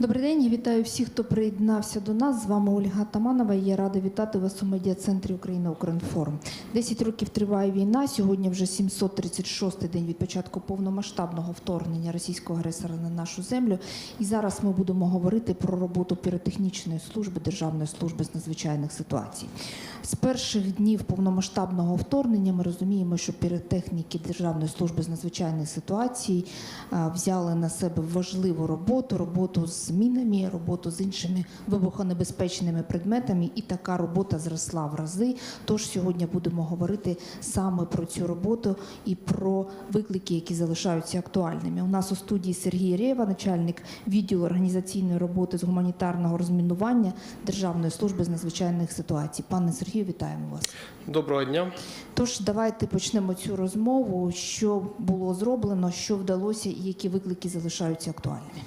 Добрий день, вітаю всіх, хто приєднався до нас. З вами Ольга Таманова. Я рада вітати вас у медіа-центрі Україна Укрінформ. 10 років триває війна. Сьогодні вже 736-й день від початку повномасштабного вторгнення російського агресора на нашу землю. І зараз ми будемо говорити про роботу піротехнічної служби Державної служби з надзвичайних ситуацій. З перших днів повномасштабного вторгнення ми розуміємо, що піротехніки Державної служби з надзвичайних ситуацій взяли на себе важливу роботу, роботу з мінами, роботу з іншими вибухонебезпечними предметами, і така робота зросла в рази. Тож сьогодні будемо говорити саме про цю роботу і про виклики, які залишаються актуальними. У нас у студії Сергій Рева, начальник відділу організаційної роботи з гуманітарного розмінування Державної служби з надзвичайних ситуацій. Пане Сергію, вітаємо вас. Доброго дня. Тож давайте почнемо цю розмову. Що було зроблено, що вдалося, і які виклики залишаються актуальними.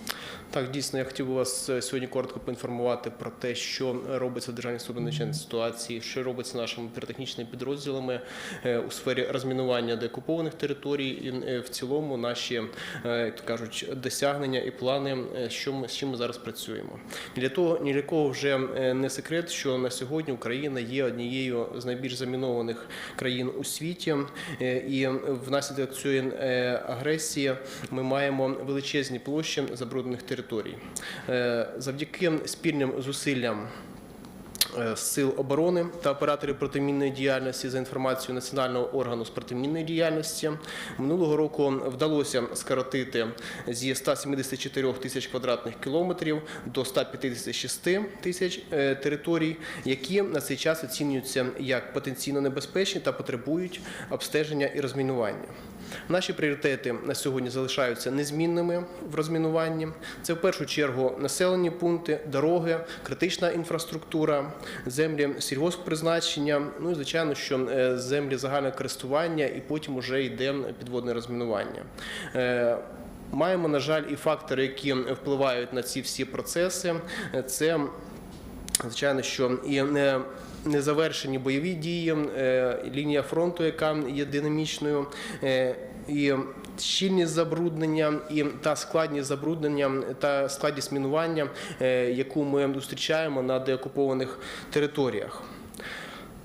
Так, дійсно, я хотів би вас е, сьогодні коротко поінформувати про те, що робиться в Державній службі ситуацій, що робиться нашими піротехнічними підрозділами е, у сфері розмінування деокупованих територій, і е, в цілому наші, як то кажуть, досягнення і плани, що ми з чим ми зараз працюємо. Для того, ні для кого вже не секрет, що на сьогодні Україна є однією з найбільш замінованих країн у світі, і внаслідок цієї агресії ми маємо величезні площі забруднених територій. Е, Завдяки спільним зусиллям. е, Сил оборони та операторів протимінної діяльності за інформацією національного органу з протимінної діяльності минулого року вдалося скоротити зі 174 тисяч квадратних кілометрів до 156 тисяч е, територій, які на цей час оцінюються як потенційно небезпечні та потребують обстеження і розмінування. Наші пріоритети на сьогодні залишаються незмінними в розмінуванні. Це в першу чергу населені пункти, дороги, критична інфраструктура, землі сільгосппризначення. Ну і звичайно, що е, землі загального користування, і потім уже йде підводне розмінування. Е, Маємо, на жаль, і фактори, які впливають на ці всі процеси. Це Звичайно, що і не незавершені бойові дії, е, лінія фронту, яка є динамічною, е, і щільність забруднення, і та складність забруднення та складність мінування, е, яку ми зустрічаємо на деокупованих територіях.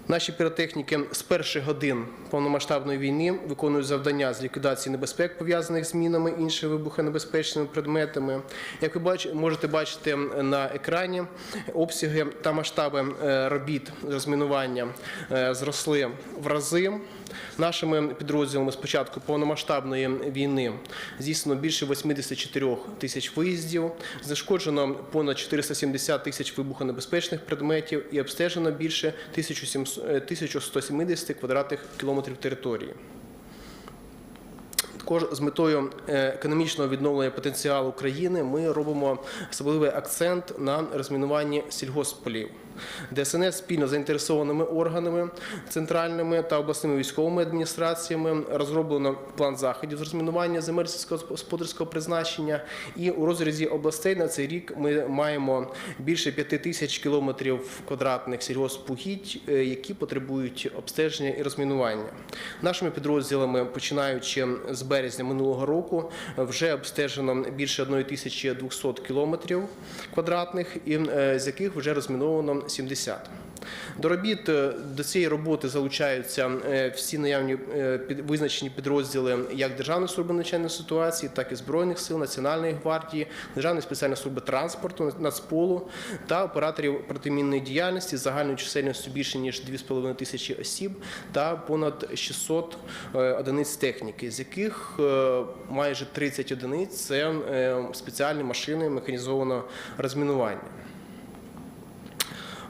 Наші піротехніки з перших годин повномасштабної війни виконують завдання з ліквідації небезпек, пов'язаних з мінами іншими вибухонебезпечними предметами. Як ви бач- можете бачити на екрані, обсяги та масштаби е, робіт розмінування е, зросли в рази. Нашими підрозділами з початку повномасштабної війни здійснено більше 84 тисяч виїздів, зашкоджено понад 470 тисяч вибухонебезпечних предметів і обстежено більше 1700 е, 1170 квадратних кілометрів території. Також з метою е, економічного відновлення потенціалу країни ми робимо особливий акцент на розмінуванні сільгоспполів. ДСНС спільно з заінтересованими органами центральними та обласними військовими адміністраціями розроблено план заходів з розмінування земель сільськогосподарського призначення. І у розрізі областей на цей рік ми маємо більше 5 тисяч кілометрів квадратних сільгоспугідь, е, які потребують обстеження і розмінування. Нашими підрозділами, починаючи з березня минулого року, вже обстежено більше 1200 кілометрів квадратних, і е, з яких вже розміновано 70. До робіт е, до цієї роботи залучаються е, всі наявні е, визначені підрозділи як Державної служби надзвичайної ситуації, так і Збройних сил, Національної гвардії, Державної спеціальної служби транспорту, Нацполу та операторів протимінної діяльності з загальною чисельністю більше ніж 2,5 тисячі осіб та понад 600 е, одиниць техніки, з яких майже 30 одиниць це спеціальні машини механізованого розмінування.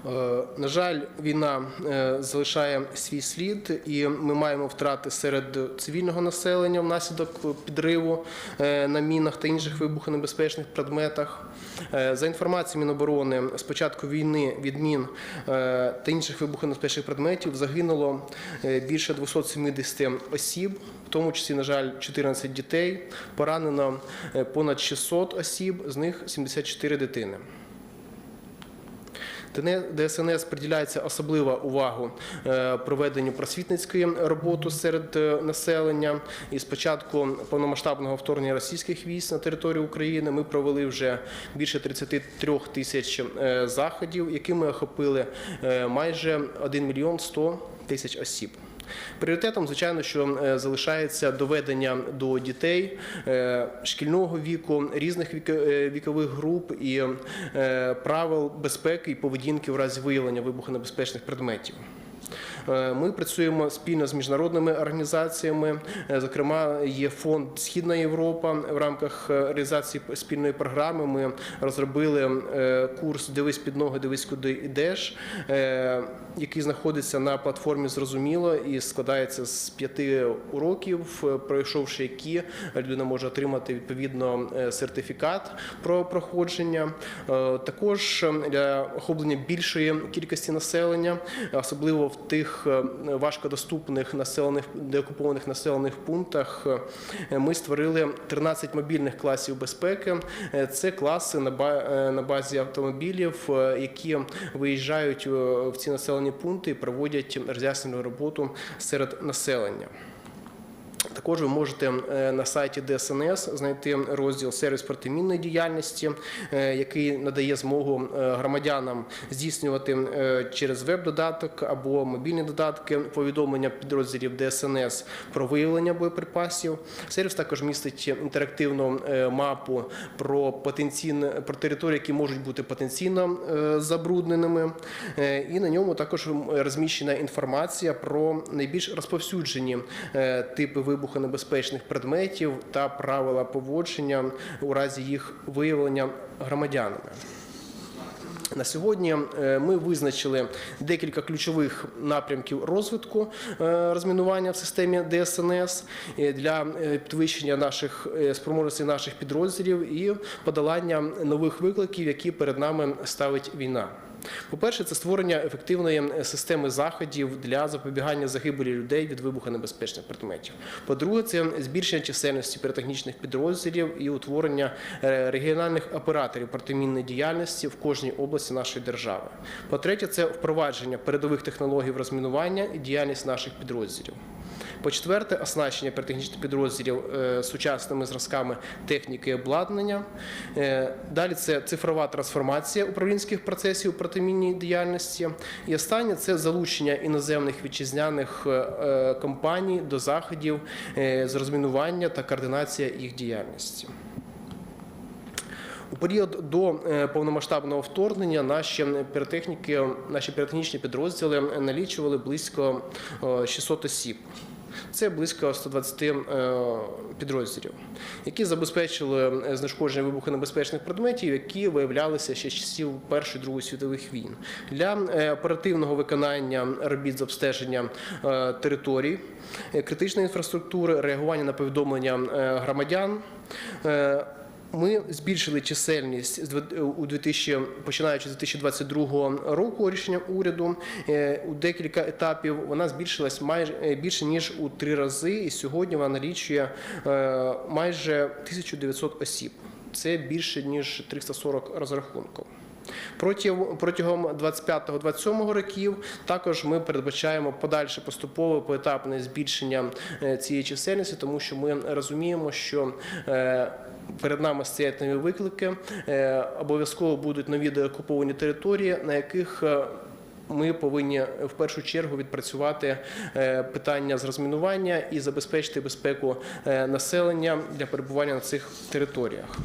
Е, На жаль, війна е, залишає свій слід, і ми маємо втрати серед цивільного населення внаслідок підриву е, на мінах та інших вибухонебезпечних предметах. За інформацією Міноборони, з початку війни від мін та інших вибухонебезпечних предметів загинуло більше 270 осіб, в тому числі, на жаль, 14 дітей. Поранено понад 600 осіб, з них 74 дитини. ДН- ДСНС приділяється особлива увагу е, проведенню просвітницької роботи серед е, населення. І з початку повномасштабного вторгнення російських військ на територію України ми провели вже більше 33 тисяч е, заходів, якими охопили е, майже 1 мільйон 100 тисяч осіб. Пріоритетом, звичайно, що е, залишається доведення до дітей е, шкільного віку, різних е, вікових груп і правил безпеки і поведінки в разі виявлення вибухонебезпечних предметів. Е, Ми працюємо спільно з міжнародними організаціями. Е, Зокрема, є фонд Східна Європа. В рамках е, реалізації спільної програми ми розробили курс Дивись під ноги, дивись куди йдеш, який знаходиться на платформі Зрозуміло і складається з п'яти уроків, пройшовши які людина може отримати відповідно сертифікат про проходження. Також для охоплення більшої кількості населення, особливо в тих е, важкодоступних населених деокупованих населених пунктах, е, ми створили 13 мобільних класів безпеки. Е, Це класи на ба- на базі автомобілів, які виїжджають в ці населені пункти і проводять роз'яснену роботу серед населення. Також ви можете е, на сайті ДСНС знайти розділ сервіс протимінної діяльності, е, який надає змогу е, громадянам здійснювати через веб-додаток або мобільні додатки повідомлення підрозділів ДСНС про виявлення боєприпасів. Сервіс також містить інтерактивну мапу про потенційне про території, які можуть бути потенційно забрудненими. І на ньому також розміщена інформація про найбільш розповсюджені типи вибухонебезпечних предметів та правила поводження у разі їх виявлення громадянами. На сьогодні е, ми визначили декілька ключових напрямків розвитку е, розмінування в системі ДСНС е, для підвищення наших спроможностей наших підрозділів і подолання нових викликів, які перед нами ставить війна. По-перше, це створення ефективної е, системи заходів для запобігання загибелі людей від вибухонебезпечних предметів. По-друге, це збільшення чисельності піротехнічних підрозділів і утворення е, регіональних операторів протимінної діяльності в кожній області нашої держави. По-третє, це впровадження передових технологій розмінування і діяльність наших підрозділів. По-четверте, оснащення піротехнічних підрозділів е, сучасними зразками техніки і обладнання. Е, Далі це цифрова трансформація управлінських процесів протимінній діяльності. І останнє це залучення іноземних вітчизняних е, компаній до заходів з розмінування та координація їх діяльності. У період до повномасштабного вторгнення наші піротехніки, наші піротехнічні підрозділи налічували близько е, 600 осіб. Це близько 120 е, підрозділів, які забезпечили е, знешкодження вибухонебезпечних предметів, які виявлялися ще з часів Першої Другої світових війн. Для е, оперативного виконання робіт з обстеження територій, критичної інфраструктури, реагування на повідомлення громадян. Ми збільшили чисельність у 2000, починаючи з 2022 року рішення уряду е, у декілька етапів. Вона збільшилась майже е, більше ніж у три рази, і сьогодні вона налічує е, майже 1900 осіб. Це більше ніж 340 розрахунків. Протягом протягом 25-27 років також ми передбачаємо подальше поступове поетапне збільшення цієї чисельності, тому що ми розуміємо, що перед нами стоять нові виклики. е, Обов'язково будуть нові деокуповані території, на яких е, ми повинні в першу чергу відпрацювати е, питання з розмінування і забезпечити безпеку населення для перебування на цих територіях.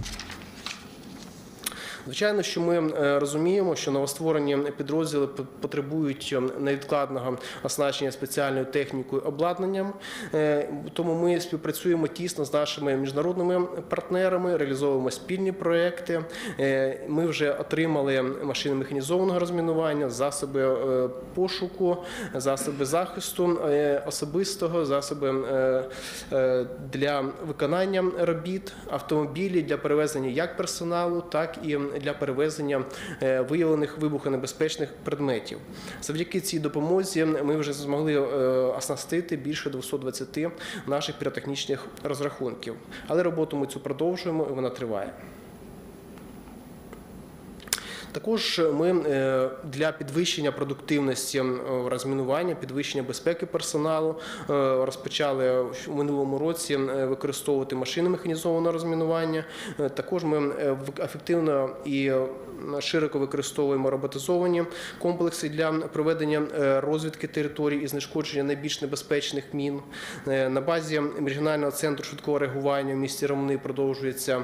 Звичайно, що ми е, розуміємо, що новостворені підрозділи потребують е, невідкладного оснащення спеціальною технікою обладнанням. Е, Тому ми співпрацюємо тісно з нашими міжнародними партнерами, реалізовуємо спільні проекти. Ми вже отримали машини механізованого розмінування, засоби пошуку, засоби захисту особистого, засоби для виконання робіт, автомобілі для перевезення як персоналу, так і для перевезення е, виявлених вибухонебезпечних предметів. Завдяки цій допомозі ми вже змогли е, оснастити більше 220 наших піротехнічних розрахунків. Але роботу ми цю продовжуємо і вона триває. Також ми е, для підвищення продуктивності розмінування, підвищення безпеки персоналу е, розпочали в минулому році е, використовувати машини механізованого розмінування. Також ми ефективно і широко використовуємо роботизовані комплекси для проведення розвідки територій і знешкодження найбільш небезпечних мін. На базі регіонального центру швидкого реагування в місті Ромни продовжується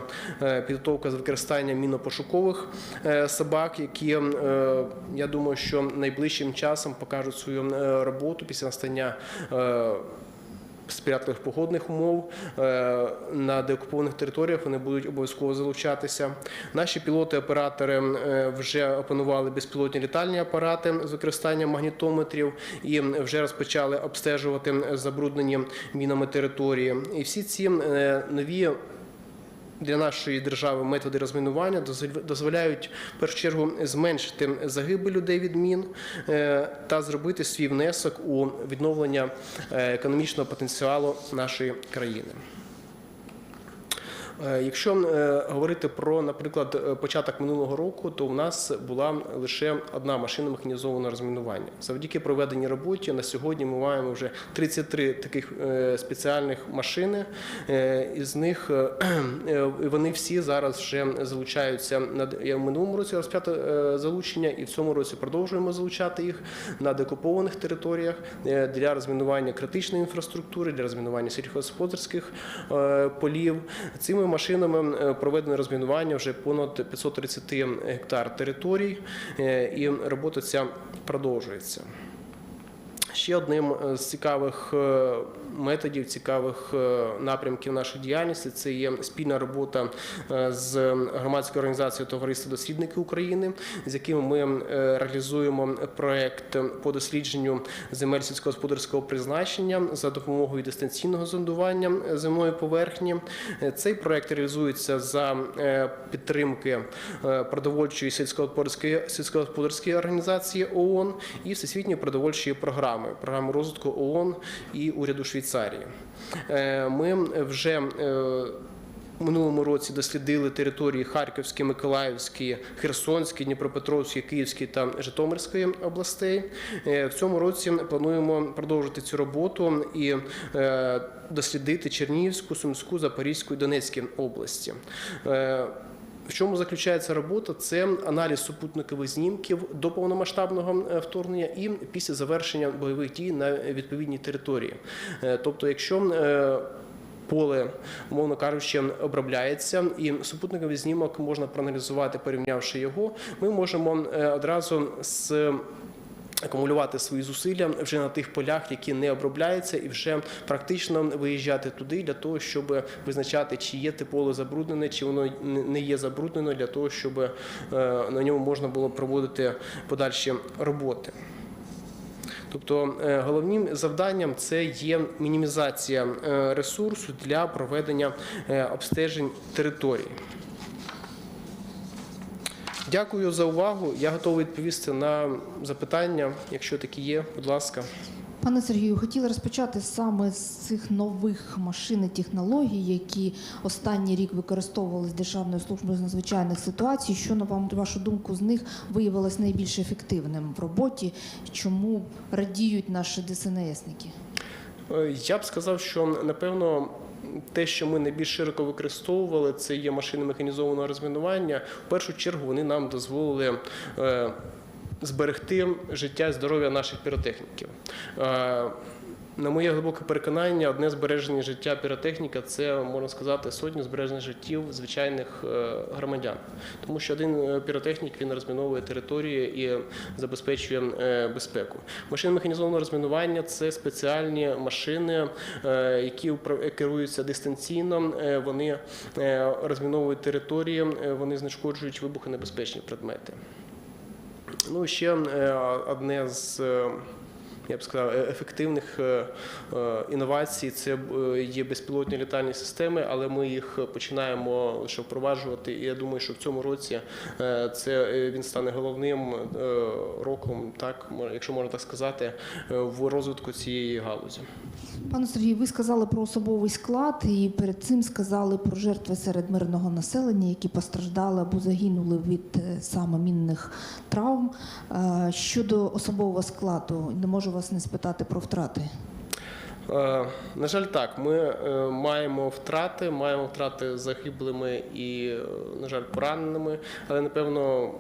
підготовка з використанням мінопошукових е, собак, які е, я думаю, що найближчим часом покажуть свою е, роботу після настання. е, Сприятливих погодних умов на деокупованих територіях вони будуть обов'язково залучатися. Наші пілоти-оператори вже опанували безпілотні літальні апарати з використанням магнітометрів і вже розпочали обстежувати забруднені мінами території. І всі ці нові для нашої держави методи розмінування дозволяють в першу чергу зменшити загибель людей від мін е, та зробити свій внесок у відновлення е, економічного потенціалу нашої країни. Е, Якщо е, говорити про, наприклад, е, початок минулого року, то у нас була лише одна машина механізованого розмінування. Завдяки проведеній роботі на сьогодні ми маємо вже 33 таких спеціальних машини. Із них вони всі зараз вже залучаються в минулому році розп'ято залучення, і в цьому році продовжуємо залучати їх на декупованих територіях для розмінування критичної інфраструктури, для розмінування сільськогосподарських полів. Цими машинами е, проведено розмінування вже понад 530 гектар територій, е, і робота ця продовжується. Ще одним е, з цікавих е, методів, цікавих е, напрямків нашої діяльності це є спільна робота з громадською організацією Товариства дослідники України, з якими ми реалізуємо проект по дослідженню земель сільськогосподарського призначення за допомогою дистанційного зондування земної поверхні. Цей проект реалізується за підтримки продовольчої сільськогосподарської сільськогосподарської організації ООН і Всесвітньої продовольчої програми, програми розвитку ООН і уряду Швейцарії. Е, Ми вже е, у минулому році дослідили території Харківської, Миколаївської, Херсонської, Дніпропетровської, Київської та Житомирської областей. Е, В цьому році плануємо продовжити цю роботу і е, дослідити Чернігівську, Сумську, Запорізьку і Донецьку області. В чому заключається робота? Це аналіз супутникових знімків до повномасштабного е, вторгнення і після завершення бойових дій на відповідній території. Е, Тобто, якщо е, поле, умовно кажучи, обробляється, і супутниковий знімок можна проаналізувати, порівнявши його, ми можемо одразу з акумулювати свої зусилля вже на тих полях, які не обробляються, і вже практично виїжджати туди для того, щоб визначати, чи є те поле забруднене, чи воно не є забруднено, для того, щоб е, на ньому можна було проводити подальші роботи. Тобто е, головним завданням це є мінімізація е, ресурсу для проведення обстежень території. Дякую за увагу. Я готовий відповісти на запитання, якщо такі є. Будь ласка. Пане Сергію, хотіла розпочати саме з цих нових машин і технологій, які останній рік використовувалися Державною службою з надзвичайних ситуацій. Що на вам вашу думку з них виявилось найбільш ефективним в роботі? Чому радіють наші ДСНСники? Е, Я б сказав, що напевно. Те, що ми найбільш широко використовували, це є машини механізованого розмінування. В першу чергу вони нам дозволили е, зберегти життя і здоров'я наших піротехніків. На моє глибоке переконання, одне збереження життя піротехніка це можна сказати сотні збережених життів звичайних е, громадян, тому що один е, піротехнік він розміновує території і забезпечує е, безпеку. Машини механізованого розмінування це спеціальні машини, які керуються дистанційно. Вони розміновують території, вони знешкоджують вибухонебезпечні предмети. Ну ще одне з я б сказав, е- ефективних е, е, інновацій. Це є безпілотні літальні системи, але ми їх починаємо лише впроваджувати. І я думаю, що в цьому році це він стане головним роком, так якщо можна так сказати, в розвитку цієї галузі. Пане Сергію, ви сказали про особовий склад і перед цим сказали про жертви серед мирного населення, які постраждали або загинули від саме мінних травм. Щодо особового складу, не можу вас не спитати про втрати. Е, На жаль, так. Ми е, маємо втрати, маємо втрати загиблими і, е, на жаль, пораненими, але напевно.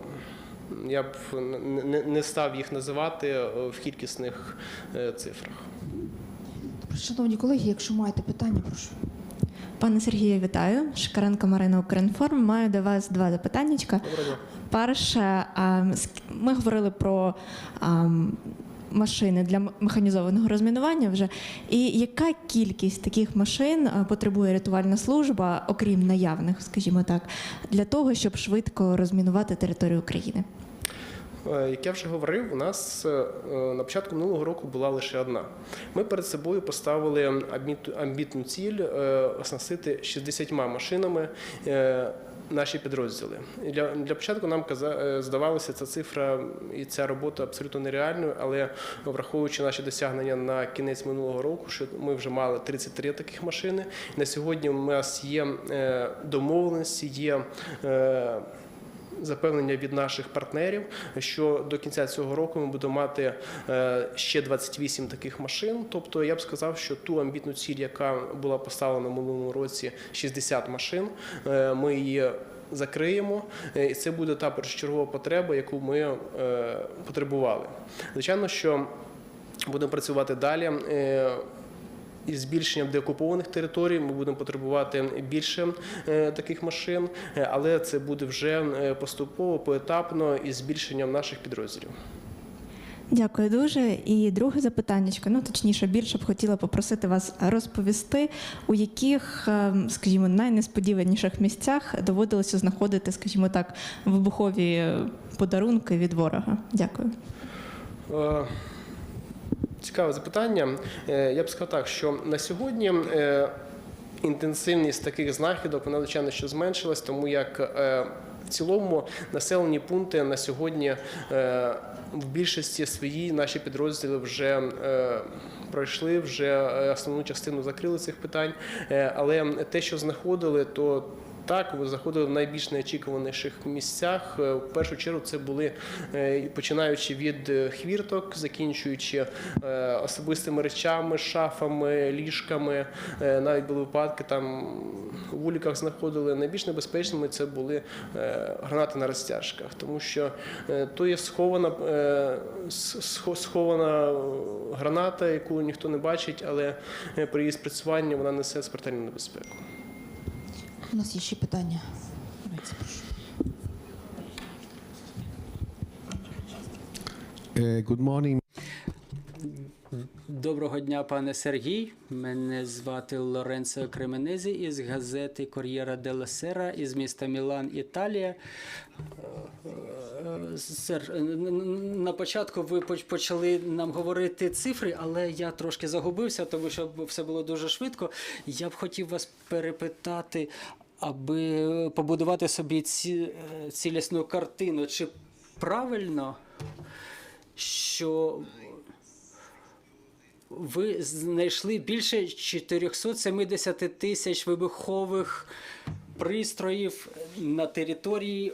Я б не- став їх називати в кількісних цифрах. Шановні колеги, якщо маєте питання, прошу. Пане Сергію, вітаю. Шикаренко Марина Укрінформ. Маю до вас два запитаннячка. Доброго. Перше, ми говорили про а, машини для механізованого розмінування вже. І яка кількість таких машин потребує рятувальна служба, окрім наявних, скажімо так, для того, щоб швидко розмінувати територію України? Е, Як я вже говорив, у нас е, е, на початку минулого року була лише одна. Ми перед собою поставили амбітну ціль е, оснастити 60 машинами. Наші підрозділи для, для початку нам каза, е, здавалося ця цифра і ця робота абсолютно нереальною, але враховуючи наші досягнення на кінець минулого року, що ми вже мали 33 таких машини. На сьогодні у нас є е, домовленості, є е, запевнення від наших партнерів, що до кінця цього року ми будемо мати е, ще 28 таких машин. Тобто я б сказав, що ту амбітну ціль, яка була поставлена в минулому році, 60 машин, е, ми її. Закриємо, Е, і це буде та першочергова потреба, яку ми потребували. Звичайно, що будемо працювати далі. Із збільшенням деокупованих територій ми будемо потребувати більше е, таких машин, е, але це буде вже е, поступово, поетапно із збільшенням наших підрозділів. Дякую дуже. І друге запитання, ну точніше, більше б хотіла попросити вас розповісти, у яких, скажімо, найнесподіваніших місцях доводилося знаходити, скажімо так, вибухові подарунки від ворога. Дякую. Цікаве запитання. Е, Я б сказав так, що на сьогодні е, інтенсивність таких знахідок вона звичайно що зменшилась, тому як е, в цілому населені пункти на сьогодні в більшості своїй наші підрозділи вже пройшли, вже основну частину закрили цих питань. Але те, що знаходили, то так, ви заходили в найбільш неочікуваніших місцях. Е, В першу чергу це були е, починаючи від е, хвірток, закінчуючи особистими речами, шафами, ліжками. Навіть були випадки там у вуликах знаходили. Найбільш небезпечними це були гранати на розтяжках, тому що то є схована, схована граната, яку ніхто не бачить, але при її спрацюванні вона несе смертельну небезпеку. У нас є ще питання. Давайте, прошу. Uh, good morning. Доброго дня, пане Сергій. Мене звати Лоренцо Кременезі із газети Кор'єра Делла із міста Мілан, Італія. Сер, на початку ви почали нам говорити цифри, але я трошки загубився, тому що все було дуже швидко. Я б хотів вас перепитати, аби побудувати собі ці, цілісну картину. Чи правильно, що ви знайшли більше 470 тисяч вибухових пристроїв на території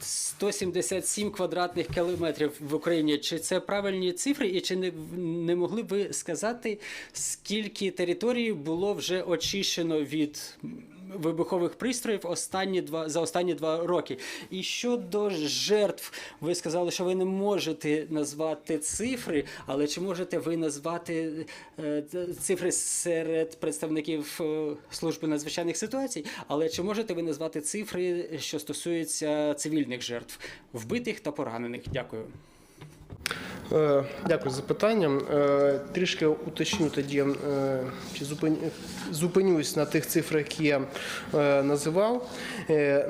177 квадратних кілометрів в Україні. Чи це правильні цифри, і чи не, не могли б ви сказати, скільки території було вже очищено від вибухових пристроїв останні два за останні два роки? І щодо жертв, ви сказали, що ви не можете назвати цифри, але чи можете ви назвати е, цифри серед представників е, служби надзвичайних ситуацій? Але чи можете ви назвати цифри, що стосуються цивільних жертв, вбитих та поранених? Дякую. Е, Дякую за запитання. Е, Трішки уточню тоді, е, чи зупин- зупинюсь на тих цифрах, які я називав.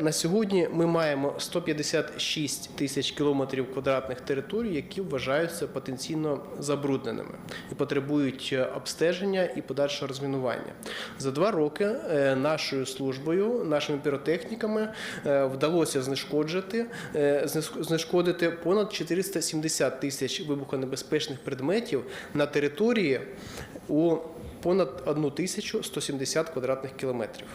На сьогодні ми маємо 156 тисяч кілометрів квадратних територій, які вважаються потенційно забрудненими і потребують обстеження і подальшого розмінування. За два роки нашою службою, нашими піротехніками вдалося знешкодити понад 470 тисяч вибухонебезпечних предметів на території у понад 1170 квадратних кілометрів.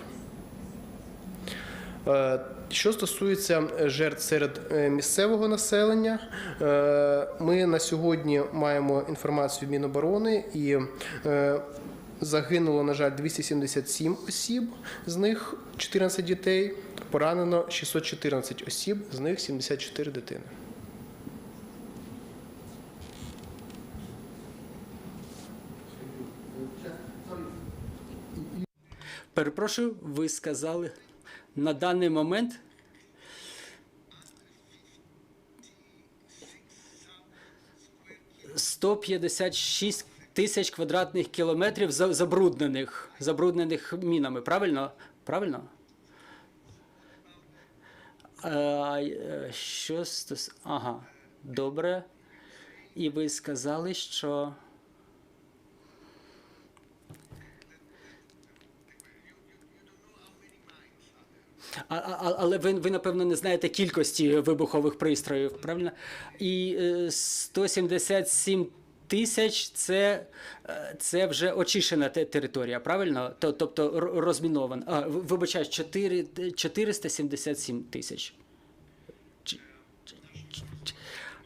Е, Що стосується жертв серед е, місцевого населення, е, ми на сьогодні маємо інформацію Міноборони і загинуло, на жаль, 277 осіб, з них 14 дітей, поранено 614 осіб, з них 74 дитини. Перепрошую, ви сказали на даний момент. «156 тисяч квадратних кілометрів забруднених, забруднених мінами. Правильно? Правильно? А, е, що стос... Ага, добре. І ви сказали, що. Але ви, ви, напевно, не знаєте кількості вибухових пристроїв, правильно? І е, 177 тисяч це, е, це вже очищена територія, правильно? Тобто розмінована. А, в- вибачаюсь, 4, 477 тисяч.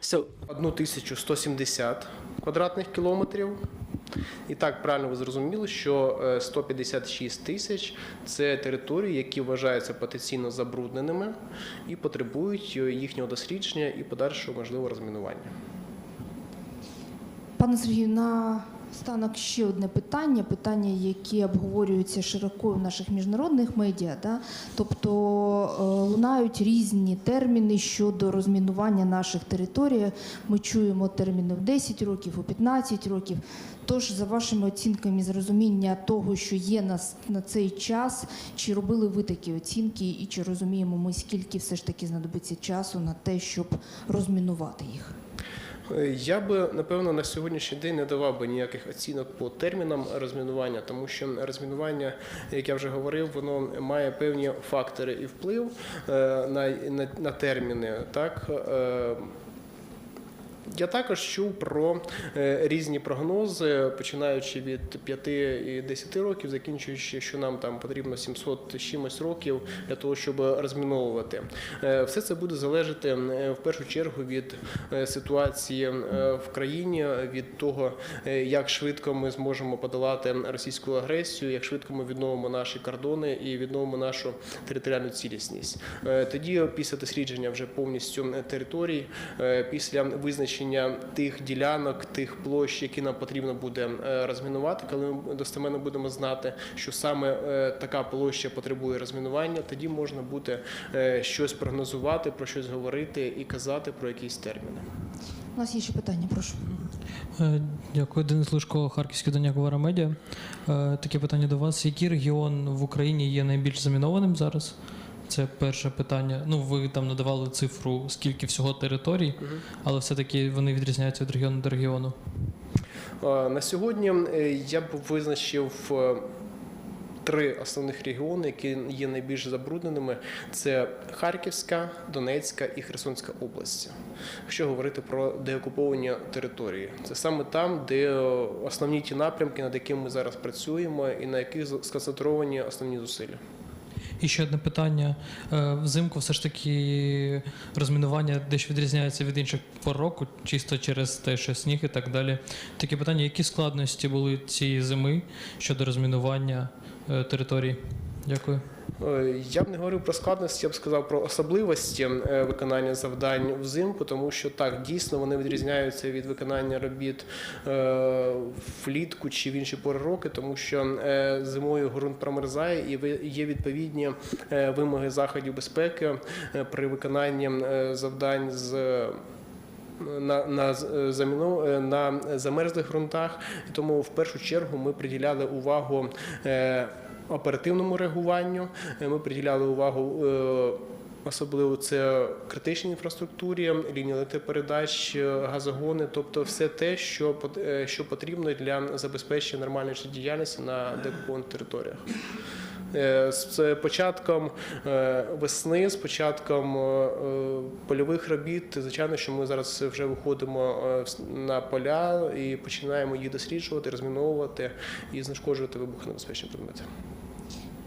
So, 1170 квадратних кілометрів. І так правильно ви зрозуміли, що е, 156 тисяч це території, які вважаються потенційно забрудненими і потребують е, їхнього дослідження і подальшого можливого розмінування. Пане Сергію, на станок ще одне питання, питання, які обговорюються широко в наших міжнародних медіа. Да? Тобто е, лунають різні терміни щодо розмінування наших територій. Ми чуємо терміни в 10 років, у 15 років. Тож, за вашими оцінками, з розуміння того, що є на, с- на цей час, чи робили ви такі оцінки, і чи розуміємо ми, скільки все ж таки знадобиться часу на те, щоб розмінувати їх? Е, Я би напевно на сьогоднішній день не давав би ніяких оцінок по термінам розмінування, тому що розмінування, як я вже говорив, воно має певні фактори і вплив е, на, на, на терміни. Так Е, я також чув про е, різні прогнози, починаючи від 5 і 10 років, закінчуючи, що нам там потрібно 700 чимось років для того, щоб розміновувати. Е, Все це буде залежати е, в першу чергу від ситуації в країні, від того, як швидко ми зможемо подолати російську агресію, як швидко ми відновимо наші кордони і відновимо нашу територіальну цілісність. Тоді, після дослідження вже повністю територій, після визначення тих ділянок, тих площ, які нам потрібно буде е, розмінувати, коли ми достеменно будемо знати, що саме е, така площа потребує розмінування, тоді можна буде е, щось прогнозувати, про щось говорити і казати про якісь терміни. У нас є ще питання, прошу. Дякую, Денис Лужко, Харківське видання Говара Медіа. Таке питання до вас. Який регіон в Україні є найбільш замінованим зараз? Це перше питання. Ну, ви там надавали цифру, скільки всього територій, але все-таки вони відрізняються від регіону до регіону. Е, На сьогодні е, я б визначив е, три основних регіони, які є найбільш забрудненими: це Харківська, Донецька і Херсонська області. Якщо говорити про деокуповані території, це саме там, де основні ті напрямки, над якими ми зараз працюємо, і на яких сконцентровані основні зусилля. І ще одне питання. Е, Взимку все ж таки розмінування дещо відрізняється від інших пор року, чисто через те, що сніг і так далі. Таке питання, які складності були цієї зими щодо розмінування території? територій? Дякую. Е, Я б не говорив про складності, я б сказав про особливості е, виконання завдань взимку, тому що так дійсно вони відрізняються від виконання робіт е, влітку чи в інші пори роки, тому що зимою ґрунт промерзає і є відповідні вимоги заходів безпеки при виконанні завдань з на, на, заміну, на замерзлих ґрунтах. Тому в першу чергу ми приділяли увагу оперативному реагуванню. Е, Ми приділяли увагу. е, Особливо це критичній інфраструктурі, лінії летопередач, е, газогони, тобто все те, що що потрібно для забезпечення нормальної життєдіяльності на деокупованих територіях. Е, З початком е, весни, з початком е, польових робіт, звичайно, що ми зараз вже виходимо на поля і починаємо її досліджувати, розміновувати і знешкоджувати вибухонебезпечні предмети.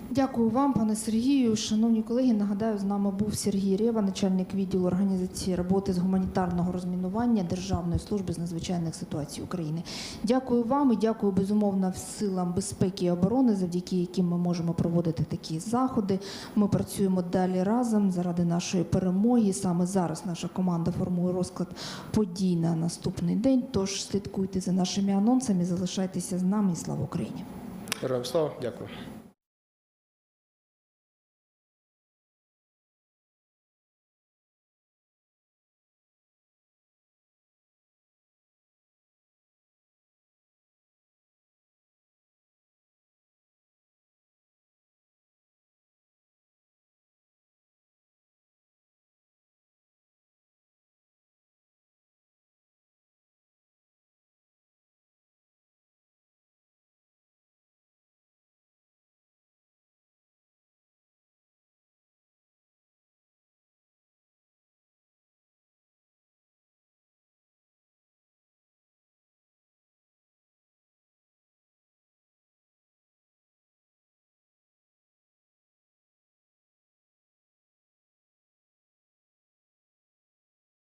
Дякую вам, пане Сергію. Шановні колеги, нагадаю, з нами був Сергій Рева, начальник відділу організації роботи з гуманітарного розмінування Державної служби з надзвичайних ситуацій України. Дякую вам і дякую безумовно силам безпеки і оборони, завдяки яким ми можемо проводити такі заходи. Ми працюємо далі разом заради нашої перемоги. Саме зараз наша команда формує розклад подій на наступний день. Тож слідкуйте за нашими анонсами, залишайтеся з нами слава Україні. Героям слава, дякую.